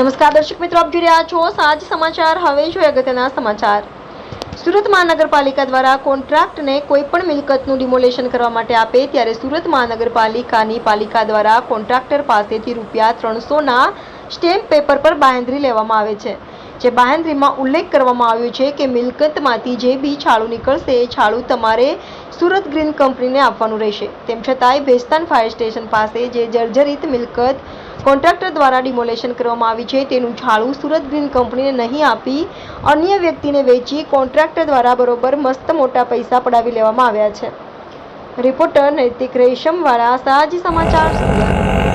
નમસ્કાર, દર્શક મિત્રો, આપ જોઈ રહ્યા છો સાંજ સમાચાર. હવે જોઈએ અગત્યના સમાચાર. સુરત મહાનગરપાલિકા દ્વારા કોન્ટ્રાક્ટને કોઈ પણ મિલકતનું ડિમોલેશન કરવા માટે આપે ત્યારે સુરત મહાનગરપાલિકાની પાલિકા દ્વારા કોન્ટ્રાક્ટર પાસેથી રૂપિયા ત્રણસોના સ્ટેમ્પ પેપર પર બાંહેધરી લેવામાં આવે છે. જે બાંહેધરીમાં ઉલ્લેખ કરવામાં આવ્યો છે કે મિલકતમાંથી જે બી છાળું નીકળશે એ છાળું તમારે સુરત ગ્રીન કંપનીને આપવાનું રહેશે. તેમ છતાંય ભેસ્તાન ફાયર સ્ટેશન પાસે જે જર્જરિત મિલકત કોન્ટ્રાક્ટર દ્વારા ડિમોલેશન કરવામાં આવી છે. તેનું ઝાડું સુરત ગ્રીન કંપનીને નહીં આપી અન્ય વ્યક્તિને વેચી કોન્ટ્રાક્ટર દ્વારા બરોબર મસ્ત મોટા પૈસા પડાવી લેવામાં આવ્યા છે. રિપોર્ટર નૈતિક રેશમવાળા, સાજી સમાચાર, સુરત.